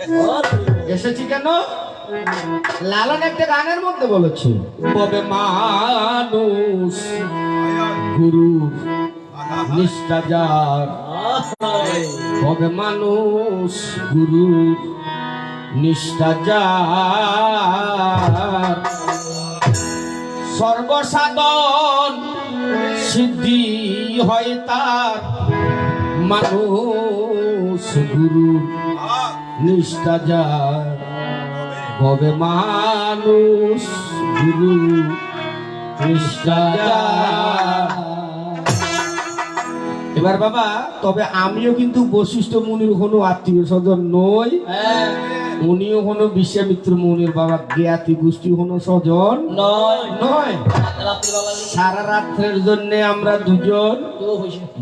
এসেছি কেন? লালন একটা গানের মধ্যে বলেছে। কবে মানুষ গুরু নিষ্ঠা যার। কবে মানুষ গুরু নিষ্ঠা যার। সর্বসাধন সিদ্ধি হয় তার। মানুষ গুরু নিষ্ঠা যার। কবে মানুষ গুরু নিষ্ঠা এবার বাবা তবে আমিও কিন্তু বৈশিষ্ট্য মুনির কোনো আত্মীয় স্বজন নই। উনিও কোনো বিশ্বামিত্র মুনির বাবা জ্ঞাতি গোষ্ঠী কোনো স্বজন নয়। নয়। সারা রাত্রের জন্য আমরা দুজন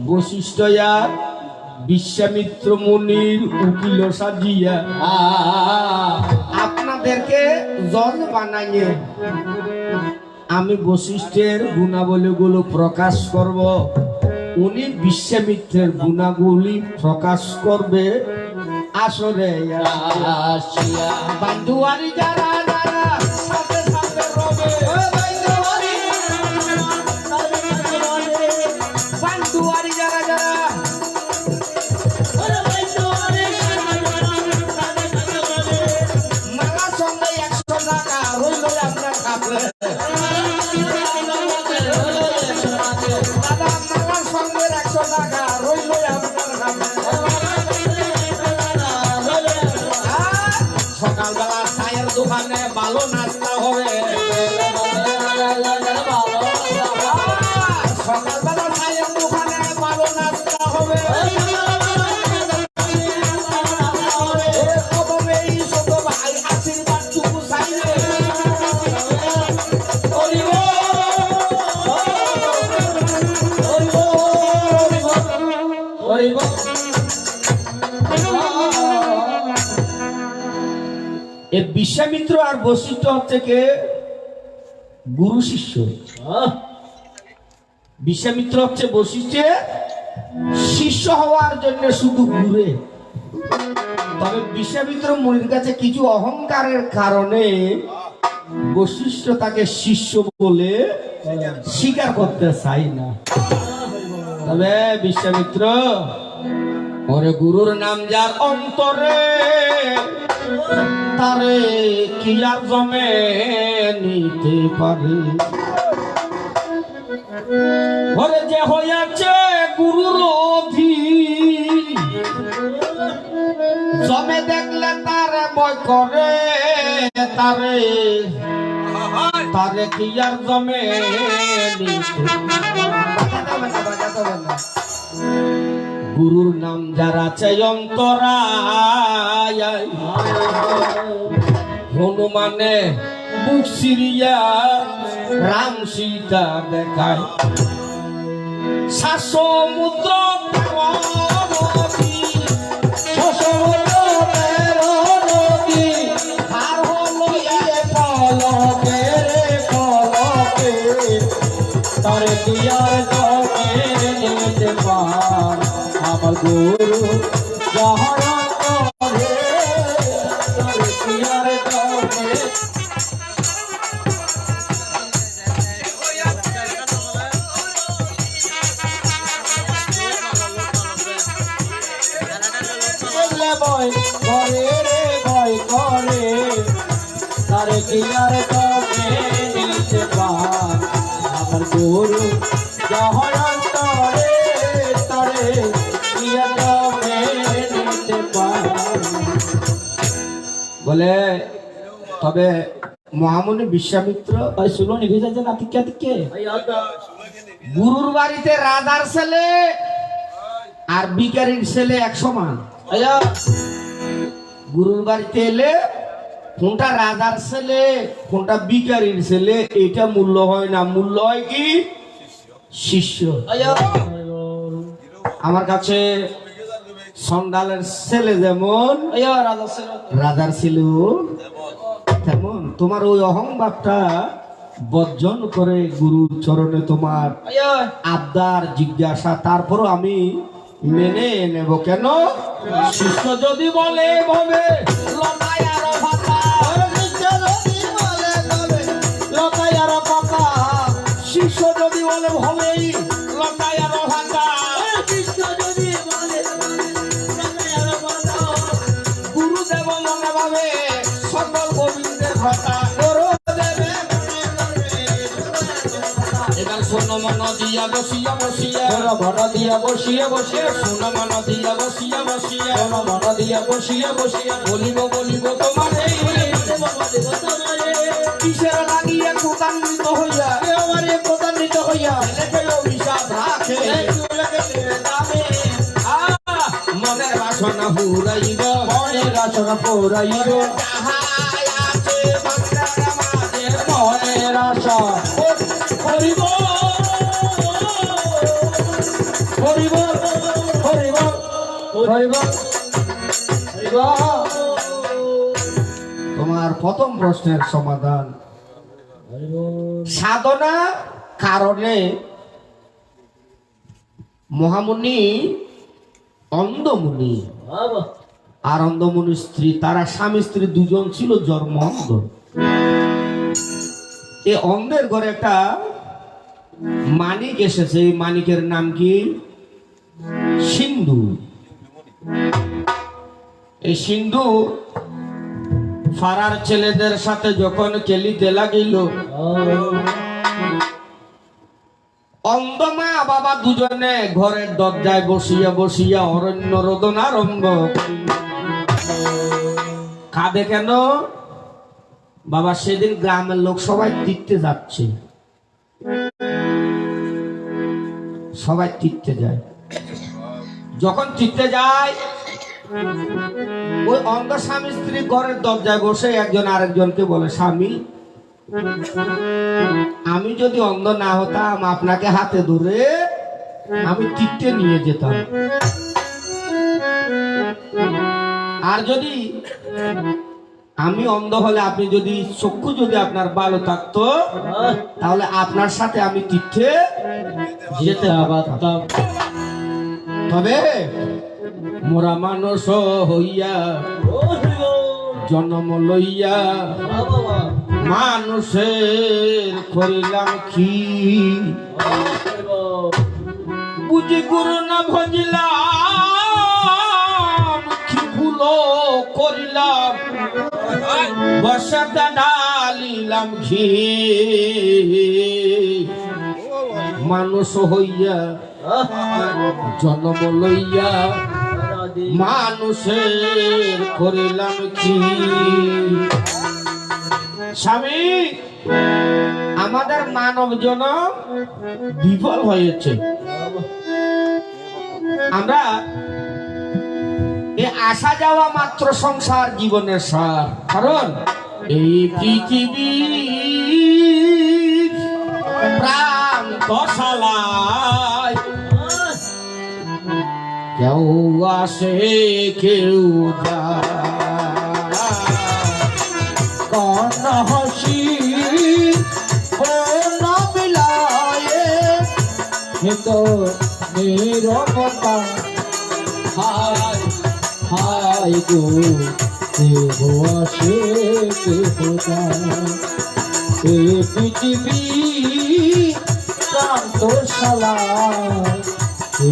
বৈশিষ্ট্য আর বিশ্বামিত্র মুনির উকিল সাজিয়া। আপনাদেরকে জল বানাইয়ে আমি বৈশিষ্ট্যের গুণাবলীগুলো প্রকাশ করব। উনি বিশ্বামিত্রের গুণাবলী প্রকাশ করবে। আসরে আসিয়া। বান্ধুয়ারি যারা যারা এ বিশ্বামিত্র আর বৈশিষ্ট্য হচ্ছে কে? গুরু শিষ্য। বিশ্বামিত্র হচ্ছে বৈশিষ্ট্যে শিষ্য হওয়ার জন্য শুধু ঘুরে তবে বিশ্বামিত্র মুনির কাছে কিছু অহংকারের কারণে বৈশিষ্ট্য তাকে শিষ্য বলে স্বীকার করতে চাই না। তবে বিশ্বামিত্র, ওরে গুরুর নাম যার অন্তরে তারে কি আর জমে নিতে পারে। ওরে যে হয়েছে গুরুর জমে দেখলে তারে বয় করে তারে। তারে কি আর জমে নিতে গুরুর নাম যারা চাই অন্তরায়। হনুমানে বুক সিরিয়া রাম সীতা দেখায়। শাসমুদ্র ভয় করে রে করে তার কি জমে বলে তবে মহামণি বিশ্বামিত্র ভাই শুনো গুরুর বাড়িতে রাধার ছেলে আর বিকারির ছেলে এক সমান। গুরুর বাড়িতে এলে কোনটা রাজার ছেলে কোনটা বিকারির ছেলে এটা মূল্য হয় না। মূল্য হয় কি? শিষ্য। আমার কাছে সন্ডালের ছেলে যেমন রাজার ছিল তেমন। তোমার ওই অহংভাবটা বর্জন করে গুরুর চরণে তোমার আবদার জিজ্ঞাসা তারপরও আমি মেনে নেব কেন? শিষ্য যদি বলে ভবে যাবে সকল গোবিন্দের মনে এবার শোনো মন দিয়া বসিয়া বসিয়া। কোনো মন দিয়া বসিয়ে বসিয়ে। শোনো মন দিয়া বসিয়া বসিয়া। কোনো মন দিয়া বসিয়ে বসিয়ে। বলিব বলিব তোমার কিসের লাগিয়া কুতান্বিত হইয়া? আমারে হইয়া? অভিশাপ রাখে। মনের বাসনা হুরাইব মনের আশা পুরাইব। তোমার প্রথম প্রশ্নের সমাধান। সাধনা কারণে মহামুনি অন্ধমুনি আর অন্ধমুনির স্ত্রী, তারা স্বামী স্ত্রী দুজন ছিল জন্ম অন্ধ। এই অন্ধের ঘরে একটা মানিক এসেছে, এই মানিকের নাম কি? সিন্ধু। এই সিন্ধু ফারার ছেলেদের সাথে যখন খেলিতে লাগিল অন্ধ মা বাবা দুজনে ঘরের দরজায় বসিয়া বসিয়া অরণ্য। কাঁদে কেন? বাবা, সেদিন গ্রামের লোক সবাই তীর্থে যাচ্ছে। সবাই তীর্থে যায়। যখন তীর্থে যায়, ওই অন্ধ স্বামী স্ত্রী ঘরের দরজায় বসে একজন আরেকজনকে বলে, স্বামী, আমি যদি অন্ধ না হতাম, আপনাকে হাতে ধরে আমি তীর্থে নিয়ে যেতাম। আর যদি আমি অন্ধ হলে আপনি যদি, চক্ষু যদি আপনার ভালো থাকতো, তাহলে আপনার সাথে আমি তীর্থে যেতে পারতাম। তবে মোরা মানুষ হইয়া জন্ম লইয়া মানুষের করিলাম কি? বুঝি গুরু না ভজিলাম, কি ভুলো করিলাম? বর্ষাটা ডালিলাম ঘি। মানুষ হইয়া জন্ম লইয়া মানুষের করিলাম কি? স্বামী, আমাদের মানব জন বিফল হয়েছে। আমরা এ আসা যাওয়া মাত্র সংসার জীবনের সার। কারণ এই পৃথিবী প্রাণ দশালায় কেউ আসে কেউ কন হসি বিলায়ে তো নিরবতা হায় হায় গো দেহ আসে দেহতা এ পৃথিবী কান্ত শালা স্বামী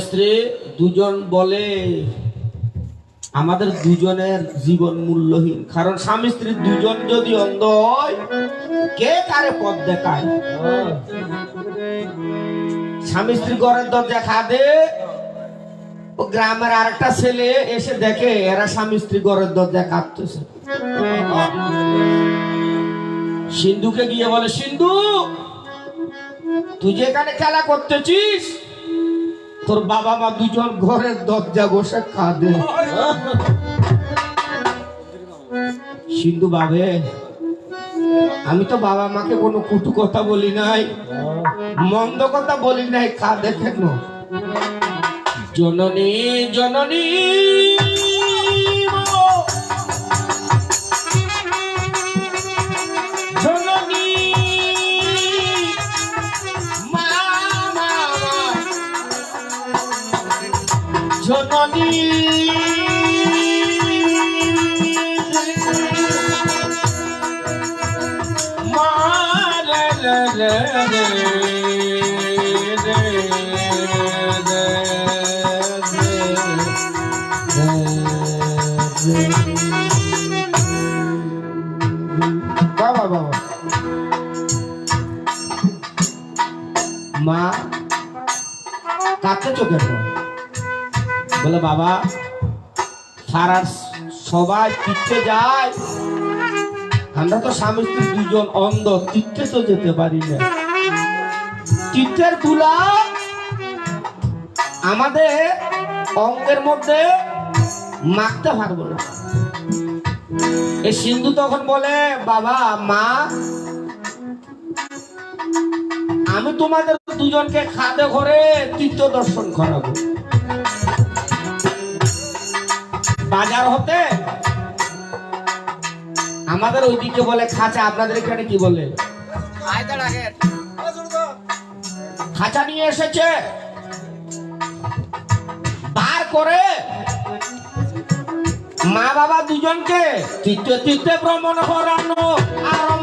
স্ত্রী দুজন বলে আমাদের দুজনের জীবন মূল্যহীন। কারণ স্বামী স্ত্রী দুজন যদি অন্ধ হয়, কে কারে পথ দেখায়? স্বামী স্ত্রী ঘরের দরজা খাদে গ্রামের আরেকটা ছেলে এসে দেখে, এরা স্বামী স্ত্রী ঘরের দরজা কাঁদতেছে সিন্ধুকে গিয়ে বলে, সিন্ধু, তুই যেখানে খেলা করতেছিস, তোর বাবা মা দুজন ঘরের দরজা বসে কাঁদে। সিন্ধু বাবে আমি তো বাবা মাকে কোনো কুটু কথা বলি নাই, মন্দ কথা বলি নাই, কাঁদে কেন? জননী জননী জননী মা মা মা। মা কাকে চোখে বলে, বাবা, সারা সবাই তীর্থে যায়। আমরা তো স্বামী স্ত্রী দুজন অন্ধ, তীর্থে তো যেতে পারি না। তীর্থের তুলা আমাদের অঙ্গের মধ্যে মাখতে পারব না। এই সিন্ধু তখন বলে, বাবা, মা, আমি তোমাদের দুজনকে খাদে ঘরে তীর্থ দর্শন করাবো। বাজার হতে আমাদের ওইদিকে বলে খাঁচা আপনাদের এখানে কি বলে? খাঁচা নিয়ে এসেছে। বার করে মা বাবা দুজনকে তীর্থে তীর্থে ভ্রমণ করানো আরম্ভ